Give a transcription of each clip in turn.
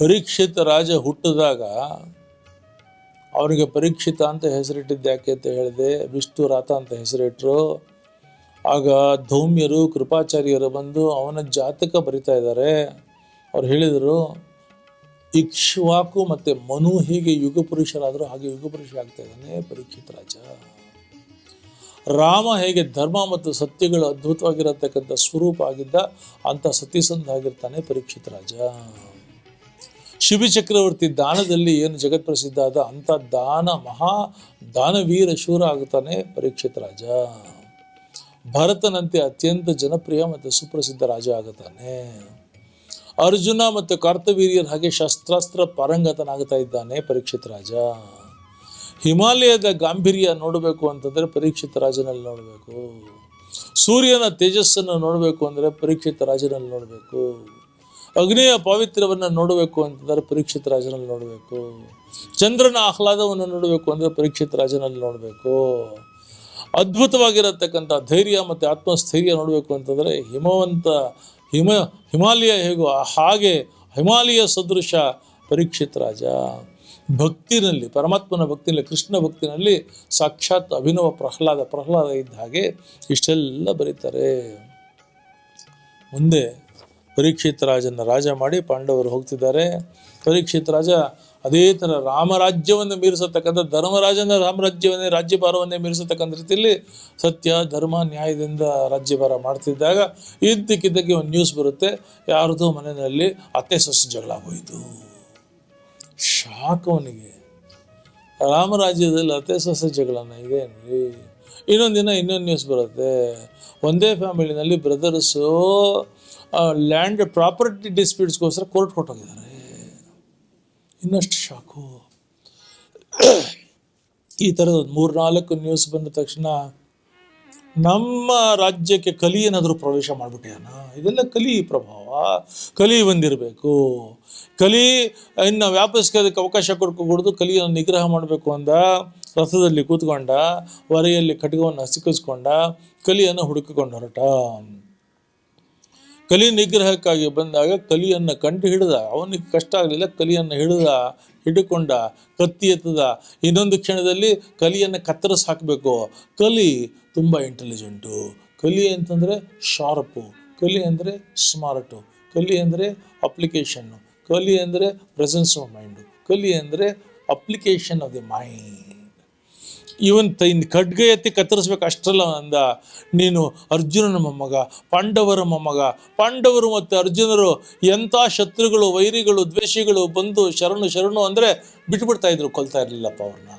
ಪರೀಕ್ಷಿತ ರಾಜ ಹುಟ್ಟಿದಾಗ ಅವನಿಗೆ ಪರೀಕ್ಷಿತ ಅಂತ ಹೆಸರಿಟ್ಟಿದ್ದು ಯಾಕೆ ಅಂತ ಹೇಳಿದೆ ವಿಷ್ಣು ರಾತ ಅಂತ ಹೆಸರಿಟ್ಟರು ಆಗ ಧೌಮ್ಯರು, ಕೃಪಾಚಾರ್ಯರು ಬಂದು ಅವನ ಜಾತಕ ಬರಿತಾ ಇದ್ದಾರೆ. ಅವ್ರು ಹೇಳಿದರು, ಇಕ್ಷ್ವಾಕು ಮತ್ತು ಮನು ಹೇಗೆ ಯುಗ ಪುರುಷರಾದರೂ ಹಾಗೆ ಯುಗ ಆಗ್ತಾ ಇದ್ದಾನೆ ಪರೀಕ್ಷಿತ ರಾಜ. ರಾಮ ಹೇಗೆ ಧರ್ಮ ಮತ್ತು ಸತ್ಯಗಳು ಅದ್ಭುತವಾಗಿರತಕ್ಕಂಥ ಸ್ವರೂಪ ಆಗಿದ್ದ ಅಂತ ಸತ್ಯಸಂಧ ಆಗಿರ್ತಾನೆ ಪರೀಕ್ಷಿತ ರಾಜ. ಶಿವಿ ಚಕ್ರವರ್ತಿ ದಾನದಲ್ಲಿ ಏನು ಜಗತ್ ಪ್ರಸಿದ್ಧ ಆದ ಅಂಥ ದಾನ ಮಹಾ ದಾನವೀರ ಶೂರ ಆಗುತ್ತಾನೆ ಪರೀಕ್ಷಿತ ರಾಜ. ಭರತನಂತೆ ಅತ್ಯಂತ ಜನಪ್ರಿಯ ಮತ್ತು ಸುಪ್ರಸಿದ್ಧ ರಾಜ ಆಗುತ್ತಾನೆ. ಅರ್ಜುನ ಮತ್ತು ಕಾರ್ತವೀರ್ಯರ ಹಾಗೆ ಶಸ್ತ್ರಾಸ್ತ್ರ ಪಾರಂಗತನಾಗ್ತಾ ಇದ್ದಾನೆ ಪರೀಕ್ಷಿತ ರಾಜ. ಹಿಮಾಲಯದ ಗಾಂಭೀರ್ಯ ನೋಡಬೇಕು ಅಂತಂದರೆ ಪರೀಕ್ಷಿತ ರಾಜನಲ್ಲಿ ನೋಡಬೇಕು. ಸೂರ್ಯನ ತೇಜಸ್ಸನ್ನು ನೋಡಬೇಕು ಅಂದರೆ ಪರೀಕ್ಷಿತ ರಾಜನಲ್ಲಿ ನೋಡಬೇಕು. ಅಗ್ನಿಯ ಪಾವಿತ್ರ್ಯವನ್ನು ನೋಡಬೇಕು ಅಂತಂದರೆ ಪರೀಕ್ಷಿತ ರಾಜನಲ್ಲಿ ನೋಡಬೇಕು. ಚಂದ್ರನ ಆಹ್ಲಾದವನ್ನು ನೋಡಬೇಕು ಅಂದರೆ ಪರೀಕ್ಷಿತ ರಾಜನಲ್ಲಿ ನೋಡಬೇಕು. ಅದ್ಭುತವಾಗಿರತಕ್ಕಂಥ ಧೈರ್ಯ ಮತ್ತು ಆತ್ಮಸ್ಥೈರ್ಯ ನೋಡಬೇಕು ಅಂತಂದರೆ ಹಿಮವಂತ, ಹಿಮ, ಹಿಮಾಲಯ ಹೇಗೋ ಹಾಗೆ ಹಿಮಾಲಯ ಸದೃಶ ಪರೀಕ್ಷಿತ ರಾಜ. ಭಕ್ತಿನಲ್ಲಿ, ಪರಮಾತ್ಮನ ಭಕ್ತಿನಲ್ಲಿ, ಕೃಷ್ಣ ಭಕ್ತಿನಲ್ಲಿ ಸಾಕ್ಷಾತ್ ಅಭಿನವ ಪ್ರಹ್ಲಾದ ಪ್ರಹ್ಲಾದ ಇದ್ದ ಹಾಗೆ ಇಷ್ಟೆಲ್ಲ ಬರೀತಾರೆ. ಮುಂದೆ ಪರೀಕ್ಷಿತ ರಾಜನ ರಾಜ ಮಾಡಿ ಪಾಂಡವರು ಹೋಗ್ತಿದ್ದಾರೆ. ಪರೀಕ್ಷಿತ ರಾಜ ಅದೇ ಥರ ರಾಮರಾಜ್ಯವನ್ನು ಮೀರಿಸತಕ್ಕಂಥ ಧರ್ಮರಾಜನ ರಾಮರಾಜ್ಯವನ್ನೇ, ರಾಜ್ಯಭಾರವನ್ನೇ ಮೀರಿಸತಕ್ಕಂಥ ರೀತಿಯಲ್ಲಿ ಸತ್ಯ, ಧರ್ಮ, ನ್ಯಾಯದಿಂದ ರಾಜ್ಯಭಾರ ಮಾಡ್ತಿದ್ದಾಗ ಇದ್ದಕ್ಕಿದ್ದಕ್ಕೆ ಒಂದು ನ್ಯೂಸ್ ಬರುತ್ತೆ. ಯಾರದೋ ಮನೆಯಲ್ಲಿ ಅತ್ತೆ ಸೊಸೆ ಜಗಳ ಹೋಯಿತು ಶಾಕ್ ಅವನಿಗೆ. ರಾಮರಾಜ್ಯದಲ್ಲಿ ಅತ್ತೆ ಸೊಸೆ ಜಗಳನ ಇದೆ ಇನ್ನೊಂದು ಇನ್ನೊಂದು ನ್ಯೂಸ್ ಬರುತ್ತೆ. ಒಂದೇ ಫ್ಯಾಮಿಲಿನಲ್ಲಿ ಬ್ರದರ್ಸು ಲ್ಯಾಂಡ್ ಪ್ರಾಪರ್ಟಿ ಡಿಸ್ಪ್ಯೂಟ್ಸ್ಗೋಸ್ಕರ ಕೋರ್ಟ್ ಕೊಟ್ಟೋಗಿದ್ದಾರೆ. ಇನ್ನಷ್ಟು ಶಾಕು. ಈ ಥರದ ಒಂದು ಮೂರ್ನಾಲ್ಕು ನ್ಯೂಸ್ ಬಂದ ತಕ್ಷಣ ನಮ್ಮ ರಾಜ್ಯಕ್ಕೆ ಕಲಿ ಏನಾದರೂ ಪ್ರವೇಶ ಮಾಡಿಬಿಟ್ಟಿಯಾನ ಇದೆಲ್ಲ ಕಲಿ ಪ್ರಭಾವ. ಕಲಿ ಬಂದಿರಬೇಕು. ಕಲಿ ಇನ್ನು ವ್ಯಾಪಿಸ್ಕೆ ಅದಕ್ಕೆ ಅವಕಾಶ ಕೊಡ್ಕೊಡ್ದು ಕಲಿಯನ್ನು ನಿಗ್ರಹ ಮಾಡಬೇಕು ಅಂದ ರಥದಲ್ಲಿ ಕೂತ್ಕೊಂಡ, ಹೊರೆಯಲ್ಲಿ ಖಡ್ಗವನ್ನು ಸಿಕ್ಕಿಸ್ಕೊಂಡ ಕಲಿಯನ್ನು ಹುಡುಕಿಕೊಂಡು ಹೊರಟ. ಕಲಿ ನಿಗ್ರಹಕ್ಕಾಗಿ ಬಂದಾಗ ಕಲಿಯನ್ನು ಕಂಡು ಹಿಡಿದ, ಅವನಿಗೆ ಕಷ್ಟ ಆಗಲಿಲ್ಲ ಕಲಿಯನ್ನು ಹಿಡಿದ, ಹಿಡ್ಕೊಂಡ, ಕತ್ತಿ ಎತ್ತದ. ಇನ್ನೊಂದು ಕ್ಷಣದಲ್ಲಿ ಕಲಿಯನ್ನು ಕತ್ತರಿಸಿ ಹಾಕಬೇಕು. ಕಲಿ ತುಂಬ ಇಂಟೆಲಿಜೆಂಟು ಕಲಿ ಅಂತಂದರೆ ಶಾರ್ಪು ಕಲಿ ಅಂದರೆ ಸ್ಮಾರ್ಟು ಕಲಿ ಅಂದರೆ ಅಪ್ಲಿಕೇಶನ್ನು ಕಲಿ ಅಂದರೆ ಪ್ರೆಸೆನ್ಸ್ ಆಫ್ ಮೈಂಡು ಕಲಿ ಅಂದರೆ application of the mind even thine ಖಡ್ಗ ಎತ್ತಿ ಕತ್ತರಿಸ್ಬೇಕು ಅಷ್ಟಲ್ಲ ಅಂದ. ನೀನು ಅರ್ಜುನನ ಮೊಮ್ಮಗ, ಪಾಂಡವರ ಮೊಮ್ಮಗ. ಪಾಂಡವರು ಮತ್ತು ಅರ್ಜುನರು ಎಂಥ ಶತ್ರುಗಳು, ವೈರಿಗಳು, ದ್ವೇಷಿಗಳು ಬಂದು ಶರಣು ಶರಣು ಅಂದರೆ ಬಿಟ್ಬಿಡ್ತಾ ಇದ್ರು, ಕೊಲ್ತಾ ಇರಲಿಲ್ಲಪ್ಪ ಅವ್ರನ್ನ.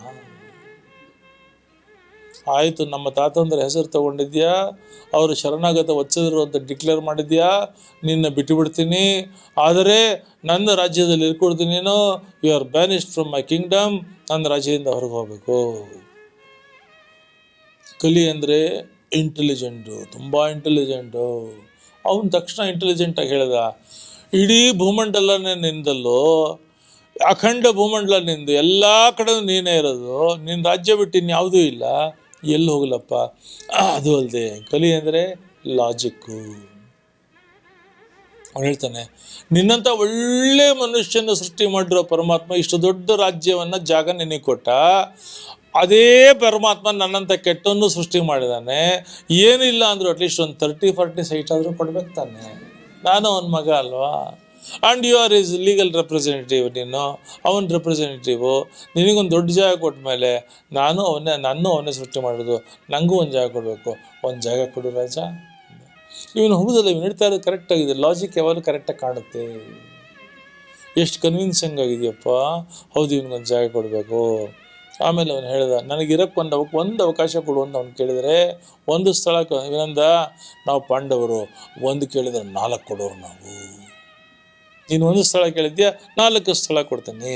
ಆಯಿತು, ನಮ್ಮ ತಾತಂದ್ರ ಹೆಸರು ತಗೊಂಡಿದ್ಯಾ? ಅವರು ಶರಣಾಗತ ವತ್ಸದರು ಅಂತ ಡಿಕ್ಲೇರ್ ಮಾಡಿದ್ಯಾ? ನಿನ್ನ ಬಿಟ್ಟು ಬಿಡ್ತೀನಿ ಆದರೆ ನನ್ನ ರಾಜ್ಯದಲ್ಲಿ ಇರ್ಕೊಡ್ತೀನಿ ನೀನು. You are banished from my kingdom ನನ್ನ ರಾಜ್ಯದಿಂದ ಹೊರಗೆ ಹೋಗಬೇಕು. ಕಲಿ ಅಂದರೆ ಇಂಟೆಲಿಜೆಂಟು ತುಂಬ ಇಂಟೆಲಿಜೆಂಟು ಅವನು ತಕ್ಷಣ ಇಂಟೆಲಿಜೆಂಟಾಗಿ ಹೇಳಿದ, ಇಡೀ ಭೂಮಂಡಲನೇ ನಿಂದಲ್ಲೋ, ಅಖಂಡ ಭೂಮಂಡಲ ನಿಂದು, ಎಲ್ಲ ಕಡೆ ನೀನೇ ಇರೋದು ನಿನ್ನ ರಾಜ್ಯ ಬಿಟ್ಟು ಇನ್ಯಾವುದೂ ಇಲ್ಲ, ಎಲ್ಲಿ ಹೋಗಲಪ್ಪ? ಅದು ಅಲ್ಲದೆ ಕಲಿ ಅಂದರೆ ಲಾಜಿಕ್ಕು ಅವನು ಹೇಳ್ತಾನೆ ನಿನ್ನಂಥ ಒಳ್ಳೆ ಮನುಷ್ಯನ ಸೃಷ್ಟಿ ಮಾಡಿರೋ ಪರಮಾತ್ಮ ಇಷ್ಟು ದೊಡ್ಡ ರಾಜ್ಯವನ್ನು ಜಾಗ ನಿನಗೆ ಕೊಟ್ಟ ಅದೇ ಪರಮಾತ್ಮ ನನ್ನಂಥ ಕೆಟ್ಟನ್ನು ಸೃಷ್ಟಿ ಮಾಡಿದ್ದಾನೆ ಏನಿಲ್ಲ ಅಂದರೂ ಅಟ್ಲೀಸ್ಟ್ ಒಂದು ತರ್ಟಿ ಫಾರ್ಟಿ ಸೈಟ್ ಆದರೂ ಕೊಡ್ಬೇಕು ತಾನೆ. ನಾನು ಅವನ ಮಗ ಅಲ್ವಾ? And you are is legal representative ನೀನು. ಅವನ ರೆಪ್ರೆಸೆಂಟೇಟಿವು ನಿನಗೊಂದು ದೊಡ್ಡ ಜಾಗ ಕೊಟ್ಟ ಮೇಲೆ ನಾನು ಅವನ್ನೇ ನಾನು ಅವನ್ನೇ ಸೃಷ್ಟಿ ಮಾಡೋದು. ನನಗೂ ಒಂದು ಜಾಗ ಕೊಡಬೇಕು. ಒಂದು ಜಾಗ ಕೊಡು ರಾಜ. ಇವನು ಹೌದಲ್ಲ ಇವನು ಹೇಳ್ತಾ ಇರೋದು ಕರೆಕ್ಟ್ ಆಗಿದೆ. ಲಾಜಿಕ್ ಯಾವಾಗಲೂ ಕರೆಕ್ಟಾಗಿ ಕಾಣುತ್ತೆ. ಎಷ್ಟು ಕನ್ವಿನ್ಸಿಂಗ್ ಆಗಿದೆಯಪ್ಪ. ಹೌದು, ಇವನಿಗೊಂದು ಜಾಗ ಕೊಡಬೇಕು. ಆಮೇಲೆ ಅವನು ನನಗೆ ನನಗಿರಕ್ಕೆ ಒಂದು ಅವಕ್ಕೆ ಒಂದು ಅವಕಾಶ ಕೊಡು ಅಂತ ಅವ್ನು ಕೇಳಿದರೆ, ಒಂದು ಸ್ಥಳಕ್ಕೆ ಏನಂದ, ನಾವು ಪಾಂಡವರು, ಒಂದು ಕೇಳಿದರೆ ನಾಲ್ಕು ಕೊಡೋರು ನಾವು. ನೀನು ಒಂದು ಸ್ಥಳ ಕೇಳಿದ್ಯಾ? ನಾಲ್ಕು ಸ್ಥಳ ಕೊಡ್ತೀನಿ.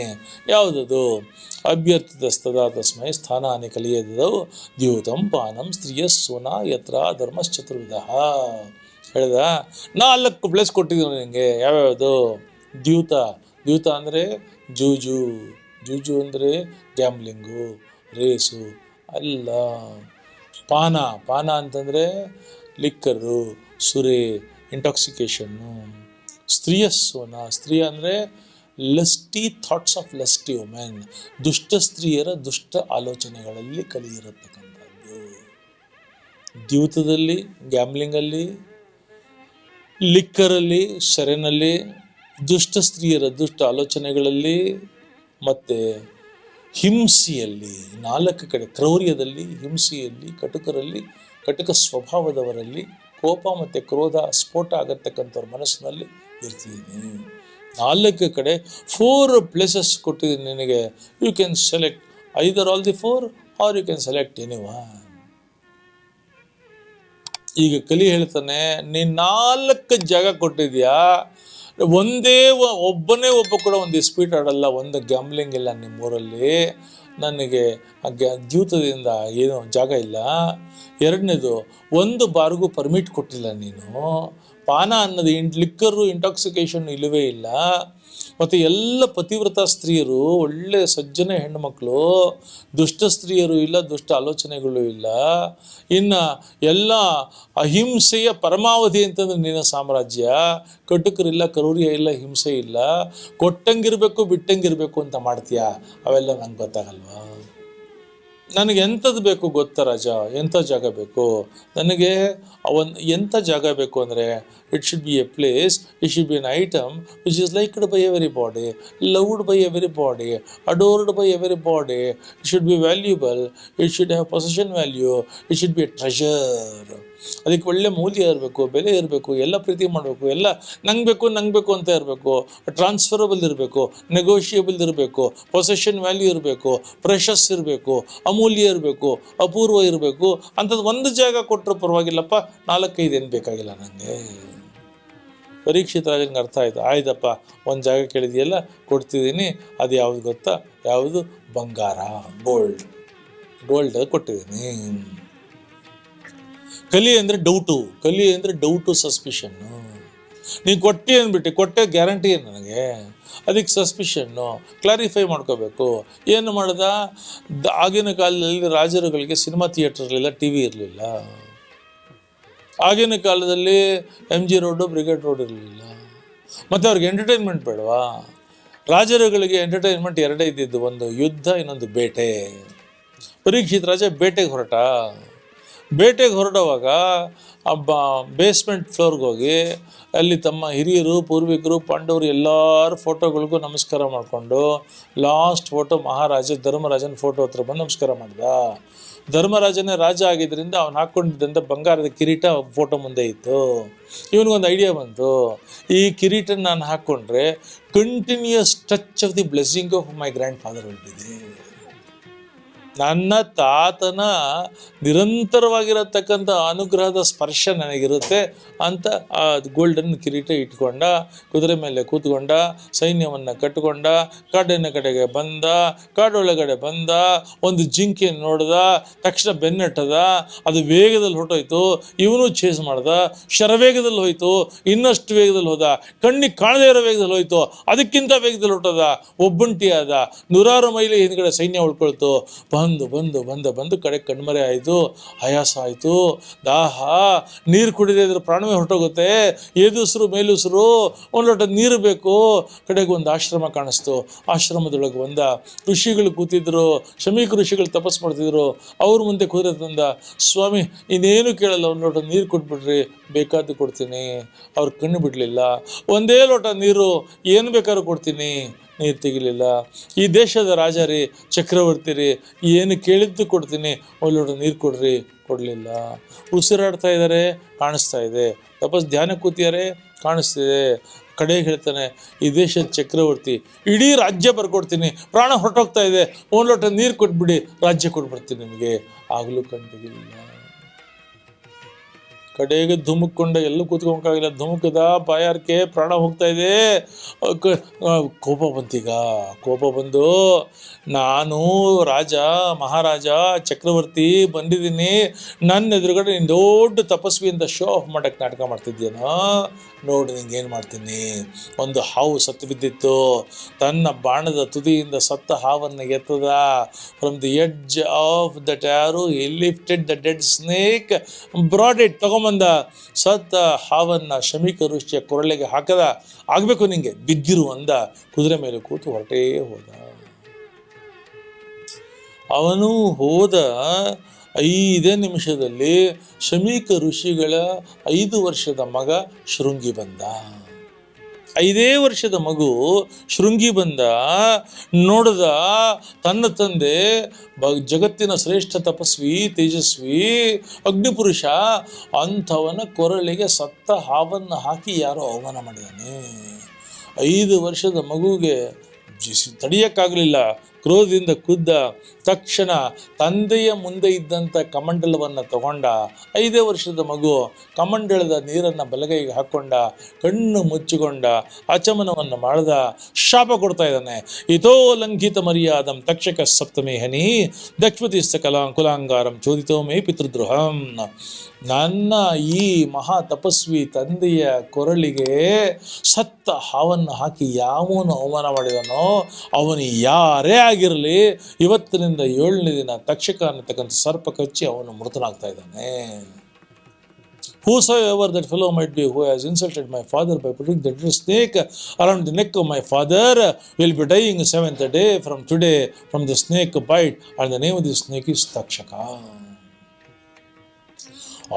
ಯಾವುದದು? ಅಭ್ಯರ್ಥಿತಸ್ತದ ತಸ್ಮೈ ಸ್ಥಾನಾನಿ ಕಲಿಯದವು ದ್ಯೂತಂ ಪಾನಂ ಸ್ತ್ರೀಯ ಸೋನಾ ಯತ್ರ ಧರ್ಮಶ್ಚತುರ್ವಿಧ ಹೇಳ್ದ, ನಾಲ್ಕು ಪ್ಲೇಸ್ ಕೊಟ್ಟಿದ್ರು ನಿನಗೆ ಯಾವ್ಯಾವುದು? ದ್ಯೂತ. ದ್ಯೂತ ಅಂದರೆ ಜೂಜು. ಜೂಜು ಅಂದರೆ ಗ್ಯಾಮ್ಲಿಂಗು ರೇಸು, ಅಲ್ಲ. ಪಾನ ಪಾನ ಅಂತಂದರೆ ಲಿಕ್ಕರು, ಸುರೆ ಇಂಟಾಕ್ಸಿಕೇಷನ್ನು ಸ್ತ್ರೀಯ ಸೋನ ಸ್ತ್ರೀ ಅಂದರೆ lusty thoughts of lusty women ದುಷ್ಟ ಸ್ತ್ರೀಯರ ದುಷ್ಟ ಆಲೋಚನೆಗಳಲ್ಲಿ ಕಲಿಯಿರತಕ್ಕಂಥದ್ದು. ದ್ಯೂತದಲ್ಲಿ ಗ್ಯಾಮ್ಲಿಂಗಲ್ಲಿ ಲಿಕ್ಕರಲ್ಲಿ ಶರೆನಲ್ಲಿ ದುಷ್ಟ ಸ್ತ್ರೀಯರ ದುಷ್ಟ ಆಲೋಚನೆಗಳಲ್ಲಿ ಮತ್ತು ಹಿಂಸೆಯಲ್ಲಿ, ನಾಲ್ಕು ಕಡೆ ಕ್ರೌರ್ಯದಲ್ಲಿ, ಹಿಂಸೆಯಲ್ಲಿ, ಕಟುಕರಲ್ಲಿ, ಕಟುಕ ಸ್ವಭಾವದವರಲ್ಲಿ, ಕೋಪ ಮತ್ತು ಕ್ರೋಧ, ಸ್ಫೋಟ ಆಗತಕ್ಕಂಥವ್ರ ಮನಸ್ಸಿನಲ್ಲಿ ಇರ್ತೀನಿ. ನಾಲ್ಕು ಕಡೆ ಫೋರ್ ಪ್ಲೇಸಸ್ ಕೊಟ್ಟಿದ್ದೀನಿ ನಿನಗೆ. You can select either all the four or you can select any one ಈಗ ಕಲಿ ಹೇಳ್ತಾನೆ, ನೀನು ನಾಲ್ಕು ಜಾಗ ಕೊಟ್ಟಿದ್ಯಾ? ಒಂದೇ ಒಬ್ಬನೇ ಒಬ್ಬ ಕೂಡ ಒಂದು ಇಸ್ಪೀಟ್ ಆಡಲ್ಲ, ಒಂದು ಗ್ಯಾಮ್ಲಿಂಗ್ ಇಲ್ಲ ನಿಮ್ಮೂರಲ್ಲಿ. ನನಗೆ ದ್ಯೂತದಿಂದ ಏನು ಜಾಗ ಇಲ್ಲ. ಎರಡನೇದು, ಒಂದು ಬಾರ್ಗೂ ಪರ್ಮಿಟ್ ಕೊಟ್ಟಿಲ್ಲ ನೀನು. ಪಾನ ಅನ್ನೋದು ಇಂಟ್ ಲಿಕ್ಕರು ಇಂಟಾಕ್ಸಿಕೇಷನ್ ಇಲ್ಲವೇ ಇಲ್ಲ. ಮತ್ತು ಎಲ್ಲ ಪತಿವ್ರತ ಸ್ತ್ರೀಯರು, ಒಳ್ಳೆ ಸಜ್ಜನ ಹೆಣ್ಣುಮಕ್ಕಳು ದುಷ್ಟ ಸ್ತ್ರೀಯರು ಇಲ್ಲ, ದುಷ್ಟ ಆಲೋಚನೆಗಳು ಇಲ್ಲ. ಇನ್ನು ಎಲ್ಲ ಅಹಿಂಸೆಯ ಪರಮಾವಧಿ ಅಂತಂದ್ರೆ ನಿನ್ನ ಸಾಮ್ರಾಜ್ಯ. ಕಟುಕರಿಲ್ಲ ಕರೂರಿಯ ಇಲ್ಲ, ಹಿಂಸೆ ಇಲ್ಲ. ಕೊಟ್ಟಂಗಿರಬೇಕು, ಬಿಟ್ಟಂಗಿರಬೇಕು ಅಂತ ಮಾಡ್ತೀಯಾ? ಅವೆಲ್ಲ ನಂಗೆ ಗೊತ್ತಾಗಲ್ವಾ? ನನಗೆ ಎಂಥದ್ದು ಬೇಕು ಗೊತ್ತಾ ರಾಜ? ಎಂಥ ಜಾಗ ಬೇಕು? ನನಗೆ ಒಂದು ಎಂಥ ಜಾಗ ಬೇಕು ಅಂದರೆ it should be a place it should be an item which is liked by everybody loved by everybody adored by everybody it should be valuable it should have possession value it should be a treasure ಅದಕ್ಕೆ ಒಳ್ಳೆ ಮೌಲ್ಯ ಇರಬೇಕು, ಬೆಲೆ ಇರಬೇಕು, ಎಲ್ಲ ಪ್ರೀತಿ ಮಾಡಬೇಕು, ಎಲ್ಲ ನಂಗೆ ಬೇಕು ನಂಗೆ ಬೇಕು ಅಂತ ಇರಬೇಕು ಟ್ರಾನ್ಸ್ಫರಬಲ್ ಇರಬೇಕು ನೆಗೋಷಿಯೇಬಲ್ ಇರಬೇಕು ಪೊಸೆಷನ್ ವ್ಯಾಲ್ಯೂ ಇರಬೇಕು ಪ್ರೆಷಸ್ ಇರಬೇಕು, ಅಮೂಲ್ಯ ಇರಬೇಕು, ಅಪೂರ್ವ ಇರಬೇಕು ಅಂಥದ್ದು ಒಂದು ಜಾಗ ಕೊಟ್ಟರು ಪರವಾಗಿಲ್ಲಪ್ಪ, ನಾಲ್ಕೈದು ಏನು ಬೇಕಾಗಿಲ್ಲ ನನಗೆ ಪರೀಕ್ಷಿತ ರಾಜನಿಗೆ ಅರ್ಥ ಆಯಿತು. ಆಯ್ತಪ್ಪ, ಒಂದು ಜಾಗ ಕೇಳಿದೆಯಲ್ಲ, ಕೊಡ್ತಿದ್ದೀನಿ, ಅದು ಯಾವುದು ಗೊತ್ತಾ? ಯಾವುದು? ಬಂಗಾರ ಗೋಲ್ಡ್ ಗೋಲ್ಡ್ ಕೊಟ್ಟಿದ್ದೀನಿ. ಕಲಿ ಅಂದರೆ ಡೌಟು ಕಲಿ ಅಂದರೆ ಡೌಟು ಸಸ್ಪಿಷನ್ನು ನೀನು ಕೊಟ್ಟಿ ಅಂದ್ಬಿಟ್ಟು, ಕೊಟ್ಟೆ ಗ್ಯಾರಂಟಿ ಏನು ನನಗೆ? ಅದಕ್ಕೆ ಸಸ್ಪಿಷನ್ನು ಕ್ಲಾರಿಫೈ ಮಾಡ್ಕೋಬೇಕು. ಏನು ಮಾಡ್ದ? ಆಗಿನ ಕಾಲದಲ್ಲಿ ರಾಜರುಗಳಿಗೆ ಸಿನಿಮಾ ಥಿಯೇಟರ್ ಇರಲಿಲ್ಲ ಟಿ ವಿ ಇರಲಿಲ್ಲ. ಆಗಿನ ಕಾಲದಲ್ಲಿ M G road Brigade road ಇರಲಿಲ್ಲ. ಮತ್ತು ಅವ್ರಿಗೆ ಎಂಟರ್ಟೈನ್ಮೆಂಟ್ ಬೇಡವಾ? ರಾಜರುಗಳಿಗೆ ಎಂಟರ್ಟೈನ್ಮೆಂಟ್ ಎರಡೇ ಇದ್ದಿದ್ದು ಒಂದು ಯುದ್ಧ, ಇನ್ನೊಂದು ಬೇಟೆ. ಪರೀಕ್ಷಿತ್ ರಾಜ ಬೇಟೆಗೆ ಹೊರಟ. ಬೇಟೆಗೆ ಹೊರಡುವಾಗ ಬ ಬೇಸ್ಮೆಂಟ್ ಫ್ಲೋರ್ಗೆ ಹೋಗಿ ಅಲ್ಲಿ ತಮ್ಮ ಹಿರಿಯರು, ಪೂರ್ವಿಕರು, ಪಾಂಡವರು ಎಲ್ಲರ ಫೋಟೋಗಳಿಗೂ ನಮಸ್ಕಾರ ಮಾಡಿಕೊಂಡು ಲಾಸ್ಟ್ ಫೋಟೋ ಮಹಾರಾಜ ಧರ್ಮರಾಜನ ಫೋಟೋ ಹತ್ರ ಬಂದು ನಮಸ್ಕಾರ ಮಾಡಿದ. ಧರ್ಮರಾಜನೇ ರಾಜ ಆಗಿದ್ದರಿಂದ ಅವನು ಹಾಕ್ಕೊಂಡಿದ್ದಂಥ ಬಂಗಾರದ ಕಿರೀಟ ಫೋಟೋ ಮುಂದೆ ಇತ್ತು. ಇವನಿಗೊಂದು ಐಡಿಯಾ ಬಂತು. ಈ ಕಿರೀಟ ನಾನು ಹಾಕ್ಕೊಂಡ್ರೆ continues touch of the blessing of my grandfather ಹೊರಟಿದೆ ನನ್ನ ತಾತನ ನಿರಂತರವಾಗಿರತಕ್ಕಂಥ ಅನುಗ್ರಹದ ಸ್ಪರ್ಶ ನನಗಿರುತ್ತೆ ಅಂತ ಆ ಗೋಲ್ಡನ್ ಕಿರೀಟ ಇಟ್ಕೊಂಡ, ಕುದುರೆ ಮೇಲೆ ಕೂತ್ಕೊಂಡ, ಸೈನ್ಯವನ್ನು ಕಟ್ಟಿಕೊಂಡ ಕಾಡಿನ ಕಡೆಗೆ ಬಂದ, ಕಾಡೊಳಗಡೆ ಬಂದ, ಒಂದು ಜಿಂಕೆ ನೋಡ್ದ, ತಕ್ಷಣ ಬೆನ್ನಟ್ಟದ, ಅದು ವೇಗದಲ್ಲಿ ಹೊರಟೋಯ್ತು, ಇವನು ಚೇಸ್ ಮಾಡ್ದ, ಶರವೇಗದಲ್ಲಿ ಹೋಯ್ತು, ಇನ್ನಷ್ಟು ವೇಗದಲ್ಲಿ ಹೋದ, ಕಣ್ಣಿಗೆ ಕಾಣದೇ ಇರೋ ವೇಗದಲ್ಲಿ ಹೋಯ್ತು, ಅದಕ್ಕಿಂತ ವೇಗದಲ್ಲಿ ಹೊರಟದ, ಒಬ್ಬಂಟಿಯಾದ, ನೂರಾರು ಮೈಲಿ ಹಿಂದ್ಗಡೆ ಸೈನ್ಯ ಉಳ್ಕೊಳ್ತು ಬಂದು ಬಂದು, ಬಂದ, ಬಂದು ಕಡೆ ಕಣ್ಮರೆ ಆಯಿತು ಆಯಾಸ ಆಯಿತು. ದಾಹ, ನೀರು ಕುಡಿದೇ ಇದ್ರೆ ಪ್ರಾಣವೇ ಹೊರಟೋಗುತ್ತೆ. ಏದುಸ್ರು, ಮೇಲುಸರು, ಒಂದು ಲೋಟ ನೀರು ಬೇಕು. ಕಡೆಗೆ ಒಂದು ಆಶ್ರಮ ಕಾಣಿಸ್ತು. ಆಶ್ರಮದೊಳಗೆ ಬಂದ. ಋಷಿಗಳು ಕೂತಿದ್ರು, ಶಮೀಕ ಋಷಿಗಳು ತಪಸ್ ಮಾಡ್ತಿದ್ರು. ಅವ್ರ ಮುಂದೆ ಕುದುರೆ ತಂದ. ಸ್ವಾಮಿ, ಇನ್ನೇನು ಕೇಳಲ್ಲ, ಒಂದು ಲೋಟ ನೀರು ಕೊಟ್ಬಿಡ್ರಿ ಬೇಕಾದ್ದು ಕೊಡ್ತೀನಿ. ಅವ್ರು ಕಣ್ಣು ಬಿಡಲಿಲ್ಲ. ಒಂದೇ ಲೋಟ ನೀರು, ಏನು ಬೇಕಾದ್ರೂ ಕೊಡ್ತೀನಿ. ನೀರು ತೆಗಿಲಿಲ್ಲ. ಈ ದೇಶದ ರಾಜ ರೀ, ಚಕ್ರವರ್ತಿ ರೀ, ಏನು ಕೇಳಿದ್ದು ಕೊಡ್ತೀನಿ ಒಳ್ಳೊಡ ನೀರು ಕೊಡ್ರಿ, ಕೊಡಲಿಲ್ಲ. ಉಸಿರಾಡ್ತಾ ಇದ್ದಾರೆ ಕಾಣಿಸ್ತಾ ಇದೆ. ತಪಸ್ ಧ್ಯಾನ ಕೂತಿದ್ದಾರೆ ಕಾಣಿಸ್ತಿದೆ. ಕಡೆಗೆ ಹೇಳ್ತಾನೆ, ಈ ದೇಶದ ಚಕ್ರವರ್ತಿ, ಇಡೀ ರಾಜ್ಯ ಬರ್ಕೊಡ್ತೀನಿ, ಪ್ರಾಣ ಹೊರಟೋಗ್ತಾ ಇದೆ, ಒಂದು ಲೋಟ ನೀರು ಕೊಟ್ಬಿಡಿ, ರಾಜ್ಯ ಕೊಟ್ಬಿಡ್ತೀನಿ ನಿಮಗೆ. ಆಗಲೂ ಕಣ್ಣಿಗಿಲ್ಲ ಕಡೆಗೆ ಧುಮುಕೊಂಡ ಎಲ್ಲೂ ಕೂತ್ಕೊಂಡಾಗಿಲ್ಲ ಧುಮುಕದ ಬಾಯಾರಿಕೆ ಪ್ರಾಣ ಹೋಗ್ತಾ ಇದೆ. ಕೋಪ ಬಂತೀಗ? ಕೋಪ ಬಂದು, ನಾನು ರಾಜ, ಮಹಾರಾಜ, ಚಕ್ರವರ್ತಿ ಬಂದಿದ್ದೀನಿ. ನನ್ನ ಎದುರುಗಡೆ ನೀನು ದೊಡ್ಡ ತಪಸ್ವಿ ಅಂತ ಶೋ ಆಫ್ ಮಾಡಕ್ಕೆ ನಾಟಕ ಮಾಡ್ತಿದ್ಯೇನೋ ನೋಡಿ ನಿಂಗೆ ಏನು ಮಾಡ್ತೀನಿ. ಒಂದು ಹಾವು ಸತ್ತು ಬಿದ್ದಿತ್ತು. ತನ್ನ ಬಾಣದ ತುದಿಯಿಂದ ಸತ್ತ ಹಾವನ್ನು ಎತ್ತದ. From the edge of the ಯಾರು ಈ lifted the dead snake brought it ತೊಗೊಂಬಂದ ತಗೊಂಬಂದ ಸತ್ತ ಹಾವನ್ನ ಶಮೀಕ ಋಷಿಯ ಕೊರಳಿಗೆ ಹಾಕದ, ಆಗಬೇಕು ನಿಂಗೆ, ಬಿದ್ದಿರು ಅಂದ. ಕುದುರೆ ಮೇಲೆ ಕೂತು ಹೊರಟೇ ಹೋದ. ಅವನು ಹೋದ. ಐದೇ ನಿಮಿಷದಲ್ಲಿ ಶಮೀಕ ಋಷಿಗಳ ಐದು ವರ್ಷದ ಮಗ ಶೃಂಗಿ ಬಂದ. ಐದೇ ವರ್ಷದ ಮಗು ಶೃಂಗಿ ಬಂದ, ನೋಡಿದ, ತನ್ನ ತಂದೆ ಬ ಜಗತ್ತಿನ ಶ್ರೇಷ್ಠ ತಪಸ್ವಿ, ತೇಜಸ್ವಿ, ಅಗ್ನಿಪುರುಷ, ಅಂಥವನ ಕೊರಳಿಗೆ ಸತ್ತ ಹಾವನ್ನು ಹಾಕಿ ಯಾರೋ ಅವಮಾನ ಮಾಡಿದಾನೆ. ಐದು ವರ್ಷದ ಮಗುವಿಗೆ ಜಿಸಿ ತಡೆಯೋಕ್ಕಾಗಲಿಲ್ಲ. ಕ್ರೋಧದಿಂದ ಕುದ್ದ ತಕ್ಷಣ ತಂದೆಯ ಮುಂದೆ ಇದ್ದಂಥ ಕಮಂಡಲವನ್ನು ತಗೊಂಡ ಐದೇ ವರ್ಷದ ಮಗು ಕಮಂಡಲದ ನೀರನ್ನು ಬಲಗೈಗೆ ಹಾಕ್ಕೊಂಡ ಕಣ್ಣು ಮುಚ್ಚಿಕೊಂಡ ಅಚಮನವನ್ನು ಮಾಡ್ದ ಶಾಪ ಕೊಡ್ತಾ ಇದ್ದಾನೆ. ಇತೋ ಲಂಘಿತ ಮರ್ಯಾದಂ ತಕ್ಷಕ ಸಪ್ತಮಿ ಹನಿ ದಕ್ಷಪತಿ ಕಲಾ ಕುಲಾಂಗಾರಂ ಚೋದಿತೋ ಮೇ ಪಿತೃದ್ರೋಹಂ. ನನ್ನ ಈ ಮಹಾ ತಪಸ್ವಿ ತಂದೆಯ ಕೊರಳಿಗೆ ಸತ್ತ ಹಾವನ್ನು ಹಾಕಿ ಯಾವನು ಅವಮಾನ ಮಾಡಿದನೋ ಅವನು ಯಾರೇ ಆಗಿರಲಿ, ಇವತ್ತಿನಿಂದ ಏಳನೇ ದಿನ ತಕ್ಷಕ ಅನ್ನತಕ್ಕಂಥ ಸರ್ಪ ಕಚ್ಚಿ ಅವನು ಮೃತನಾಗ್ತಾ ಇದ್ದಾನೆ. Whosoever that fellow might be who has insulted my father by putting that snake around the neck my father will be dying seventh day from today from the snake bite and the name the snake is Takshaka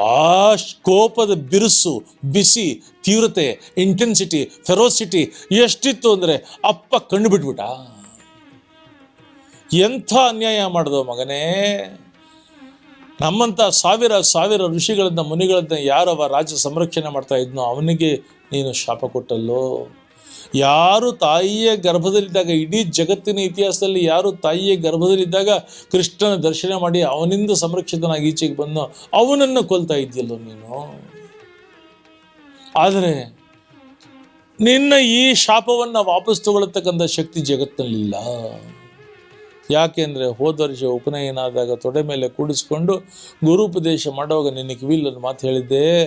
ಆ ಕೋಪದ ಬಿರುಸು, ಬಿಸಿ, ತೀವ್ರತೆ intensity ಫೆರೋಸಿಟಿ ಎಷ್ಟಿತ್ತು ಅಂದರೆ ಅಪ್ಪ ಕಂಡುಬಿಟ್ಬಿಟ್ಟ ಎಂಥ ಅನ್ಯಾಯ ಮಾಡ್ದೋ ಮಗನೇ? ನಮ್ಮಂಥ ಸಾವಿರ ಸಾವಿರ ಋಷಿಗಳನ್ನ ಮುನಿಗಳನ್ನ ಯಾರವ ರಾಜ್ಯ ಸಂರಕ್ಷಣೆ ಮಾಡ್ತಾ ಇದ್ನೋ ಅವನಿಗೆ ನೀನು ಶಾಪ ಕೊಟ್ಟಲ್ಲೋ? ಯಾರು ತಾಯಿಯ ಗರ್ಭದಲ್ಲಿದ್ದಾಗ ಇಡೀ ಜಗತ್ತಿನ ಇತಿಹಾಸದಲ್ಲಿ ಯಾರು ತಾಯಿಯ ಗರ್ಭದಲ್ಲಿದ್ದಾಗ ಕೃಷ್ಣನ ದರ್ಶನ ಮಾಡಿ ಅವನಿಂದ ಸಂರಕ್ಷಿತನಾಗಿ ಈಚೆಗೆ ಬಂದು ಅವನನ್ನು ಕೊಲ್ತಾ ನೀನು? ಆದರೆ ನಿನ್ನ ಈ ಶಾಪವನ್ನು ವಾಪಸ್ ತಗೊಳ್ತಕ್ಕಂಥ ಶಕ್ತಿ ಜಗತ್ತಿನಲ್ಲಿಲ್ಲ. ಯಾಕೆಂದರೆ ಹೋದ ವರ್ಷ ಉಪನಯನ ಆದಾಗ ತೊಡೆ ಮೇಲೆ ಕೂಡಿಸ್ಕೊಂಡು ಗುರುಪದೇಶ ಮಾಡುವಾಗ ನಿನ್ನ ಕಿವಿಲ್ ಒಂದು ಮಾತು ಹೇಳಿದ್ದೆ,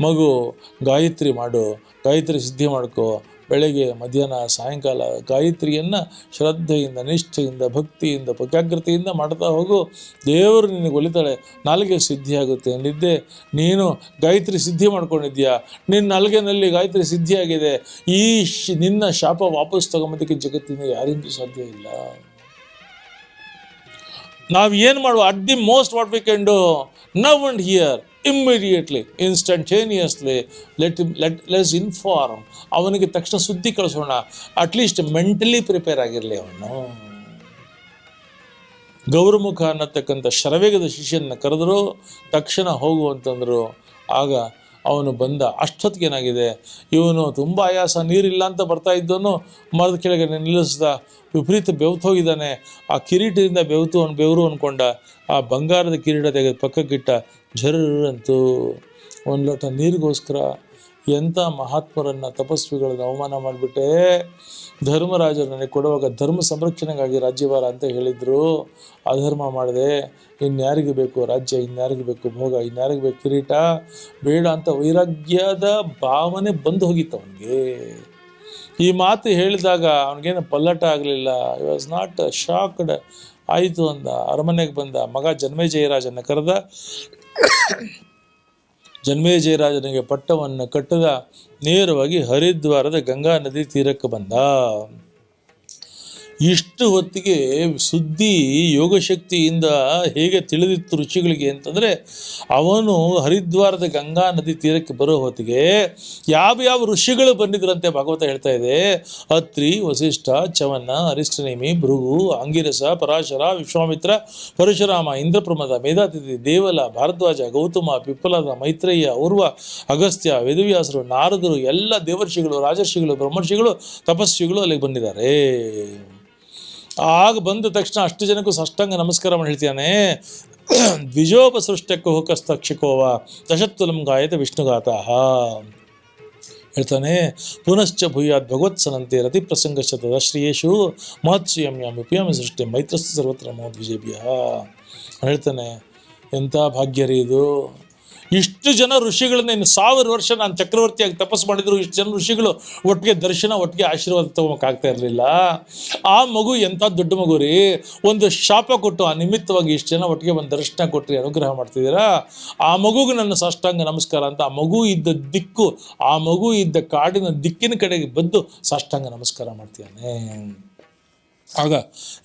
ಮಗು, ಗಾಯತ್ರಿ ಮಾಡು, ಗಾಯತ್ರಿ ಸಿದ್ಧಿ ಮಾಡ್ಕೊ. ಬೆಳಗ್ಗೆ, ಮಧ್ಯಾಹ್ನ, ಸಾಯಂಕಾಲ ಗಾಯತ್ರಿಯನ್ನು ಶ್ರದ್ಧೆಯಿಂದ, ನಿಷ್ಠೆಯಿಂದ, ಭಕ್ತಿಯಿಂದ ಪಕ್ಯಾಗ್ರತೆಯಿಂದ ಮಾಡ್ತಾ ಹೋಗು. ದೇವರು ನಿನಗೆ ಒಲಿತಾಳೆ, ನಾಲ್ಗೆ ಸಿದ್ಧಿ ಆಗುತ್ತೆ ಅಂದಿದ್ದೆ ನೀನು ಗಾಯತ್ರಿ ಸಿದ್ಧಿ ಮಾಡ್ಕೊಂಡಿದ್ಯಾ ನಿನ್ನ ನಾಲ್ಗೆನಲ್ಲಿ ಗಾಯತ್ರಿ ಸಿದ್ಧಿಯಾಗಿದೆ ಈ ನಿನ್ನ ಶಾಪ ವಾಪಸ್ ತಗೊಂಬೋದಕ್ಕೆ ಜಗತ್ತಿನ ಯಾರಿಂದೂ ಸಾಧ್ಯ ಇಲ್ಲ. ನಾವು ಏನು ಮಾಡುವ? At the most what we can do now and here immediately instantaneously let let let's inform ಅವನಿಗೆ ತಕ್ಷಣ ಸುದ್ದಿ ಕಳಿಸೋಣ. ಅಟ್ಲೀಸ್ಟ್ ಮೆಂಟಲಿ ಪ್ರಿಪೇರ್ ಆಗಿರಲಿ ಅವನು. ಗೌರಮುಖ ಅನ್ನತಕ್ಕಂಥ ಶರವೇಗದ ಶಿಷ್ಯನ ಕರೆದ್ರು, ತಕ್ಷಣ ಹೋಗು ಅಂತಂದರು ಆಗ ಅವನು ಬಂದ. ಅಷ್ಟೊತ್ತಿಗೆ ಏನಾಗಿದೆ? ಇವನು ತುಂಬ ಆಯಾಸ, ನೀರಿಲ್ಲ ಅಂತ ಬರ್ತಾ ಇದ್ದವನು ಮರದ ಕೆಳಗೆ ನಿಲ್ಲಿಸ್ದ. ವಿಪರೀತ ಬೆವ್ತು ಹೋಗಿದ್ದಾನೆ. ಆ ಕಿರೀಟದಿಂದ ಬೆವ್ತು ಅವನು ಬೆವರು ಅಂದ್ಕೊಂಡ ಆ ಬಂಗಾರದ ಕಿರೀಟ ತೆಗೆದು ಪಕ್ಕಕ್ಕಿಟ್ಟ. ಜರ್ರಂತೂ ಒಂದು ಲೋಟ ನೀರಿಗೋಸ್ಕರ ಎಂಥ ಮಹಾತ್ಮರನ್ನು ತಪಸ್ವಿಗಳನ್ನು ಅವಮಾನ ಮಾಡಿಬಿಟ್ಟೆ ಧರ್ಮರಾಜರು ನನಗೆ ಕೊಡುವಾಗ ಧರ್ಮ ಸಂರಕ್ಷಣೆಗಾಗಿ ರಾಜ್ಯವಾರ ಅಂತ ಹೇಳಿದರು. ಅಧರ್ಮ ಮಾಡಿದೆ, ಇನ್ಯಾರಿಗೆ ಬೇಕು ರಾಜ್ಯ, ಇನ್ಯಾರಿಗೆ ಬೇಕು ಭೋಗ, ಇನ್ಯಾರಿಗೆ ಬೇಕು ಕಿರೀಟ, ಬೇಡ ಅಂತ ವೈರಾಗ್ಯದ ಭಾವನೆ ಬಂದು ಹೋಗಿತ್ತು ಅವನಿಗೆ. ಈ ಮಾತು ಹೇಳಿದಾಗ ಅವನಿಗೇನು ಪಲ್ಲಟ ಆಗಲಿಲ್ಲ. ಐ ವಾಸ್ ನಾಟ್ ಶಾಕ್ಡ್ ಆಯಿತು ಅಂದ, ಅರಮನೆಗೆ ಬಂದ ಮಗ ಜನ್ಮೇಜಯರಾಜನ ಕರೆದ. ಜನ್ಮೇಜಯರಾಜನಿಗೆ ಪಟ್ಟವನ್ನು ಕಟ್ಟದ ನೇರವಾಗಿ ಹರಿದ್ವಾರದ ಗಂಗಾ ನದಿ ತೀರಕ್ಕೆ ಬಂದ. ಇಷ್ಟು ಹೊತ್ತಿಗೆ ಸುದ್ದಿ ಯೋಗಶಕ್ತಿಯಿಂದ ಹೇಗೆ ತಿಳಿದಿತ್ತು ಋಷಿಗಳಿಗೆ ಅಂತಂದರೆ, ಅವನು ಹರಿದ್ವಾರದ ಗಂಗಾ ನದಿ ತೀರಕ್ಕೆ ಬರೋ ಹೊತ್ತಿಗೆ ಯಾವ ಯಾವ ಋಷಿಗಳು ಬಂದಿದ್ರಂತೆ ಭಾಗವತ ಹೇಳ್ತಾ ಇದೆ. ಅತ್ರಿ, ವಸಿಷ್ಠ ಚವನ್ನ ಅರಿಷ್ಟನೇಮಿ, ಭೃಗು, ಅಂಗಿರಸ, ಪರಾಶರ, ವಿಶ್ವಾಮಿತ್ರ, ಪರಶುರಾಮ, ಇಂದ್ರಪ್ರಮದ, ಮೇಧಾತಿಥಿ, ದೇವಲ, ಭಾರದ್ವಾಜ, ಗೌತಮ ಪಿಪ್ಪಲದ ಮೈತ್ರೇಯ, ಊರ್ವ, ಅಗಸ್ತ್ಯ ವೇದವ್ಯಾಸರು ನಾರದರು, ಎಲ್ಲ ದೇವರ್ಷಿಗಳು, ರಾಜರ್ಷಿಗಳು, ಬ್ರಹ್ಮರ್ಷಿಗಳು, ತಪಸ್ವಿಗಳು ಅಲ್ಲಿಗೆ ಬಂದಿದ್ದಾರೆ. ಆಗ ಬಂದ ತಕ್ಷಣ ಅಷ್ಟು ಜನಕ್ಕೂ ಸಷ್ಟಂಗ ನಮಸ್ಕಾರ ಮಾಡಿ ಹೇಳ್ತಾನೆ ದ್ವಿಜೋಪಸೃಷ್ಟಕ್ಕೂ ಹೋಕಸ್ತಕ್ಷಿಕೋವ ದಶತ್ವಲಂ ಗಾಯತ ವಿಷ್ಣುಗಾತಃ ಹೇಳ್ತಾನೆ, ಪುನಶ್ಚ ಭೂಯಾತ್ ಭಗವತ್ಸನಂತೆ ರತಿ ಪ್ರಸಂಗಶ್ಚ ಶ್ರೀಯೇಶು ಮಹತ್ಸ್ಯಂ ಯಾಮ್ ಉಪಯಮ ಸೃಷ್ಟಿ ಮೈತ್ರಸ್ಥ ಸರ್ವತ್ರ ವಿಜಯಭ್ಯ ಹೇಳ್ತಾನೆ, ಎಂಥ ಭಾಗ್ಯ ರೀ ಇದು? ಇಷ್ಟು ಜನ ಋಷಿಗಳನ್ನ ಇನ್ನು ಸಾವಿರ ವರ್ಷ ನಾನು ಚಕ್ರವರ್ತಿಯಾಗಿ ತಪಸ್ಸು ಮಾಡಿದ್ರು, ಇಷ್ಟು ಜನ ಋಷಿಗಳು ಒಟ್ಟಿಗೆ ದರ್ಶನ, ಒಟ್ಟಿಗೆ ಆಶೀರ್ವಾದ ತಗೋಬೇಕಾಗ್ತಾ ಇರಲಿಲ್ಲ. ಆ ಮಗು ಎಂಥ ದೊಡ್ಡ ಮಗು ರೀ? ಒಂದು ಶಾಪ ಕೊಟ್ಟು ಆ ನಿಮಿತ್ತವಾಗಿ ಇಷ್ಟು ಜನ ಒಟ್ಟಿಗೆ ಒಂದು ದರ್ಶನ ಕೊಟ್ಟರೆ ಅನುಗ್ರಹ ಮಾಡ್ತಿದ್ದೀರಾ? ಆ ಮಗುಗೆ ನನ್ನ ಸಾಷ್ಟಾಂಗ ನಮಸ್ಕಾರ ಅಂತ, ಆ ಮಗು ಇದ್ದ ದಿಕ್ಕು, ಆ ಮಗು ಇದ್ದ ಕಾಡಿನ ದಿಕ್ಕಿನ ಕಡೆಗೆ ಬಂದು ಸಾಷ್ಟಾಂಗ ನಮಸ್ಕಾರ ಮಾಡ್ತಿದ್ದಾನೆ. ಆಗ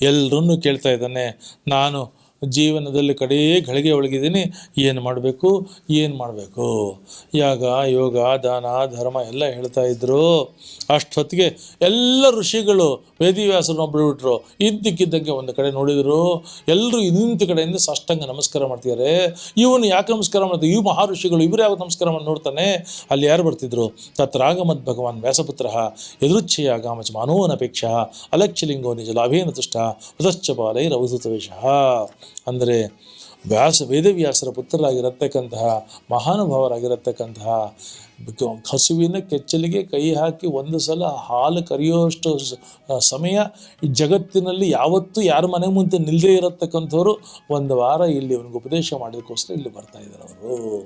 ಎಲ್ಲರನ್ನೂ ಕೇಳ್ತಾ ಇದ್ದಾನೆ, ನಾನು ಜೀವನದಲ್ಲಿ ಕಡೇ ಗಳಿಗೆ ಒಳಗಿದ್ದೀನಿ. ಏನು ಮಾಡಬೇಕು? ಏನು ಮಾಡಬೇಕು? ಯಾಗ, ಯೋಗ, ದಾನ, ಧರ್ಮ ಎಲ್ಲ ಹೇಳ್ತಾ ಇದ್ರು. ಅಷ್ಟೊತ್ತಿಗೆ ಎಲ್ಲ ಋಷಿಗಳು ವೇದಿವ್ಯಾಸರನ್ನೊಬ್ಬರು ಬಿಟ್ರು ಇದ್ದಕ್ಕಿದ್ದಂಗೆ ಒಂದು ಕಡೆ ನೋಡಿದರು. ಎಲ್ಲರೂ ಇನ್ನಿಂತ ಕಡೆಯಿಂದ ಸಷ್ಟಂಗ ನಮಸ್ಕಾರ ಮಾಡ್ತಿದ್ದಾರೆ ಇವನು ಯಾಕೆ ನಮಸ್ಕಾರ ಮಾಡ್ತಾರೆ ಇವು ಮಹಾ ಋಷಿಗಳು ಇವರು ಯಾವ ನಮಸ್ಕಾರ ಮಾಡಿ ನೋಡ್ತಾನೆ? ಅಲ್ಲಿ ಯಾರು ಬರ್ತಿದ್ರು? ತತ್ರಾಗಮದ್ ಭಗವಾನ್ ವ್ಯಾಸಪುತ್ರ ಎದುರುಚ್ಛೆಯ ಗಾಮಚ ಮಾನೋನಪೇಕ್ಷ ಅಲಕ್ಷಲಿಂಗೋ ನಿಜ ಲಾಭೇನ ತುಷ್ಟ ಉದಶ್ಚ ಬಾಲೈ ರವಧೂತವೇಶ ಅಂದರೆ ವ್ಯಾಸ ವೇದವ್ಯಾಸರ ಪುತ್ರರಾಗಿರತಕ್ಕಂತಹ, ಮಹಾನುಭಾವರಾಗಿರತಕ್ಕಂತಹ ಹಸುವಿನ ಕೆಚ್ಚಲಿಗೆ ಕೈ ಹಾಕಿ ಒಂದು ಸಲ ಹಾಲು ಕರೆಯುವಷ್ಟು ಸಮಯ ಈ ಜಗತ್ತಿನಲ್ಲಿ ಯಾವತ್ತೂ ಯಾರ ಮನೆ ಮುಂದೆ ನಿಲ್ಲದೆ ಇರತಕ್ಕಂಥವ್ರು ಒಂದು ವಾರ ಇಲ್ಲಿ ಅವನಿಗೆ ಉಪದೇಶ ಮಾಡೋದಕ್ಕೋಸ್ಕರ ಇಲ್ಲಿ ಬರ್ತಾ ಇದ್ದಾರೆ ಅವರು.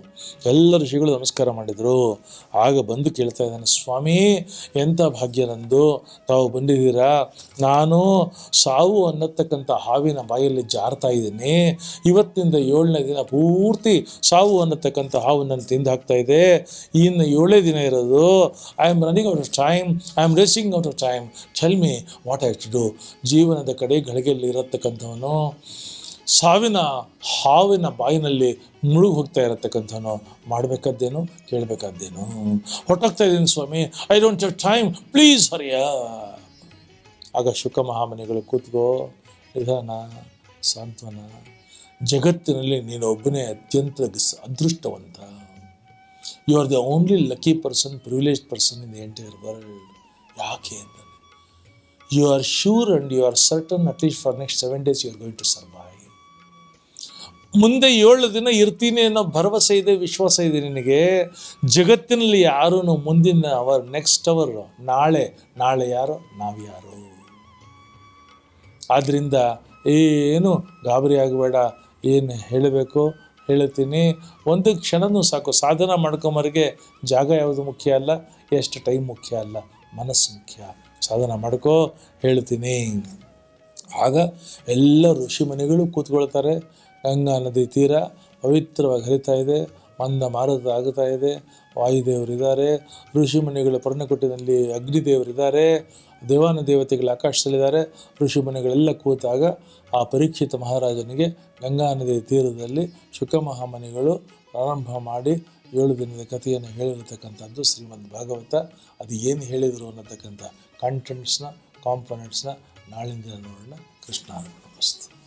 ಎಲ್ಲ ಋಷಿಗಳು ನಮಸ್ಕಾರ ಮಾಡಿದರು. ಆಗ ಬಂದು ಕೇಳ್ತಾ ಇದ್ದಾನೆ, ಸ್ವಾಮಿ, ಎಂಥ ಭಾಗ್ಯ ನಂದು? ತಾವು ಬಂದಿದ್ದೀರಾ? ನಾನು ಸಾವು ಅನ್ನತಕ್ಕಂಥ ಹಾವಿನ ಬಾಯಲ್ಲಿ ಜಾರ್ತಾ ಇದ್ದೀನಿ. ಇವತ್ತಿನಿಂದ ಏಳನೇ ದಿನ ಪೂರ್ತಿ ಸಾವು ಅನ್ನತಕ್ಕಂಥ ಹಾವು ನನ್ನ ತಿಂದು ಹಾಕ್ತಾ ಇದೆ ಇನ್ನು ಏಳೇ ದಿನ ಇರೋದು I am running out of time I am racing out of time tell me what I to do ಜೀವನದ ಕಡೆ ಗಳಿಗೆಯಲ್ಲಿ ಇರತಕ್ಕಂಥವನು, ಸಾವಿನ ಹಾವಿನ ಬಾಯಿನಲ್ಲಿ ಮುಳುಗಿ ಹೋಗ್ತಾ ಇರತಕ್ಕಂಥವನು. ಮಾಡಬೇಕಾದ್ದೇನು? ಕೇಳಬೇಕಾದ್ದೇನು? ಹೊಟ್ಟೋಗ್ತಾ ಇದ್ದೀನಿ ಸ್ವಾಮಿ. I don't have time please ಹರಿಯ ಆಗ ಶುಕ ಮಹಾಮನಿಗಳು ಕೂತ್ಕೋ, ನಿಧಾನ, ಸಾಂತ್ವನ. ಜಗತ್ತಿನಲ್ಲಿ ನೀನು ಒಬ್ಬನೇ ಅತ್ಯಂತ ಅದೃಷ್ಟವಂತ. You are the only lucky person privilege person in the entire world ಯಾಕೆ ಅಂತಾನೆ? You are sure and you are certain at least for next seven days you are going to survive ಮುಂದೆ ಏಳು ದಿನ ಇರ್ತೀನಿ ಅನ್ನೋ ಭರವಸೆ ಇದೆ, ವಿಶ್ವಾಸ ಇದೆ ನಿನಗೆ. ಜಗತ್ತಿನಲ್ಲಿ ಯಾರೂ ಮುಂದಿನ ಅವರ್ ನೆಕ್ಸ್ಟ್ ಅವರ್, ನಾಳೆ ನಾಳೆ ಯಾರು, ನಾವು ಯಾರು. ಆದ್ದರಿಂದ ಏನು ಗಾಬರಿ ಆಗಬೇಡ. ಏನು ಹೇಳಬೇಕು? ಹೇಳ್ತೀನಿ. ಒಂದು ಕ್ಷಣನೂ ಸಾಕು. ಸಾಧನ ಮಾಡ್ಕೊಂಬರಿಗೆ ಜಾಗ ಯಾವುದು ಮುಖ್ಯ ಅಲ್ಲ? ಎಷ್ಟು ಟೈಮ್ ಮುಖ್ಯ ಅಲ್ಲ? ಮನಸ್ಸು ಮುಖ್ಯ. ಸಾಧನ ಮಾಡ್ಕೋ, ಹೇಳ್ತೀನಿ. ಆಗ ಎಲ್ಲ ಋಷಿಮುನಿಗಳು ಕೂತ್ಕೊಳ್ತಾರೆ. ಗಂಗಾ ನದಿ ತೀರ ಪವಿತ್ರವಾಗಿ ಹರಿತಾ ಇದೆ. ಮಂದ ಮಾರುತ ಆಗುತ್ತಾ ಇದೆ. ವಾಯುದೇವರಿದ್ದಾರೆ. ಋಷಿಮುನಿಗಳ ಪರ್ಣಕುಟದಲ್ಲಿ ಅಗ್ನಿದೇವರಿದ್ದಾರೆ. ದೇವಾನ ದೇವತೆಗಳ ಆಕಾಶದಲ್ಲಿದ್ದಾರೆ. ಋಷಿಮುನಿಗಳೆಲ್ಲ ಕೂತಾಗ ಆ ಪರೀಕ್ಷಿತ ಮಹಾರಾಜನಿಗೆ ಗಂಗಾ ನದಿ ತೀರದಲ್ಲಿ ಶುಕ ಮಹಾಮನಿಗಳು ಪ್ರಾರಂಭ ಮಾಡಿ ಏಳು ದಿನದ ಕಥೆಯನ್ನು ಹೇಳಿರತಕ್ಕಂಥದ್ದು ಶ್ರೀಮದ್ ಭಾಗವತ. ಅದು ಏನು ಹೇಳಿದರು ಅನ್ನತಕ್ಕಂಥ ಕಂಟೆಂಟ್ಸ್ನ ಕಾಂಪೊನೆಂಟ್ಸ್ನ ನಾಳಿನ ದಿನ ನೋಡೋಣ. ಕೃಷ್ಣ ವಸ್ತು